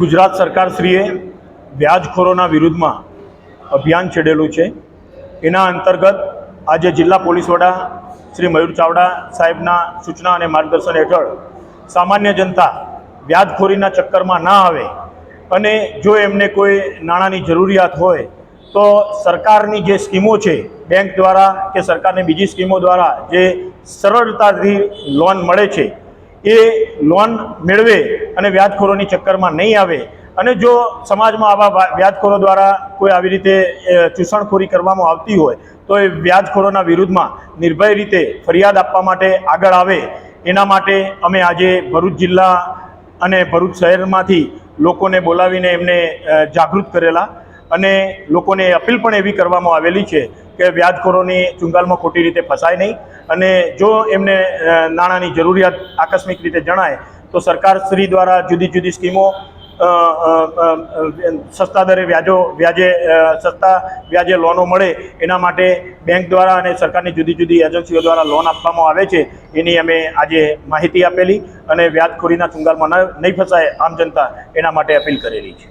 ગુજરાત સરકારશ્રીએ વ્યાજખોરોના વિરુદ્ધમાં અભિયાન છેડેલું છે. એના અંતર્ગત આજે જિલ્લા પોલીસ વડા શ્રી મયુર ચાવડા સાહેબના સૂચના અને માર્ગદર્શન હેઠળ સામાન્ય જનતા વ્યાજખોરીના ચક્કરમાં ના આવે અને જો એમને કોઈ નાણાંની જરૂરિયાત હોય તો સરકારની જે સ્કીમો છે, બેંક દ્વારા કે સરકારની બીજી સ્કીમો દ્વારા જે સરળતાથી લોન મળે છે એ લોન મેળવે અને વ્યાજખોરોની ચક્કરમાં નહીં આવે અને જો સમાજમાં આવા વ્યાજખોરો દ્વારા કોઈ આવી રીતે ચૂસણખોરી કરવામાં આવતી હોય, તો એ વ્યાજખોરોના વિરુદ્ધમાં નિર્ભય રીતે ફરિયાદ આપવા માટે આગળ આવે. એના માટે અમે આજે ભરૂચ જિલ્લા અને ભરૂચ શહેરમાંથી લોકોને બોલાવીને એમને જાગૃત કરેલા અને લોકોને અપીલ પણ એવી કરવામાં આવેલી છે કે વ્યાજખોરોની ચુંગાલમાં ખોટી રીતે ફસાય નહીં. અને જો એમને નાણાંની જરૂરિયાત આકસ્મિક રીતે જણાય, તો સરકાર શ્રી દ્વારા જુદી જુદી સ્કીમો સસ્તા દરે વ્યાજો, વ્યાજે સસ્તા વ્યાજે લોનો મળે એના માટે બેંક દ્વારા અને સરકારની જુદી જુદી એજન્સીઓ દ્વારા લોન આપવામાં આવે છે, એની અમે આજે માહિતી આપેલી અને વ્યાજખોરીના ચુંગાલમાં ન, નહીં ફસાય આમ જનતા એના માટે અપીલ કરેલી છે.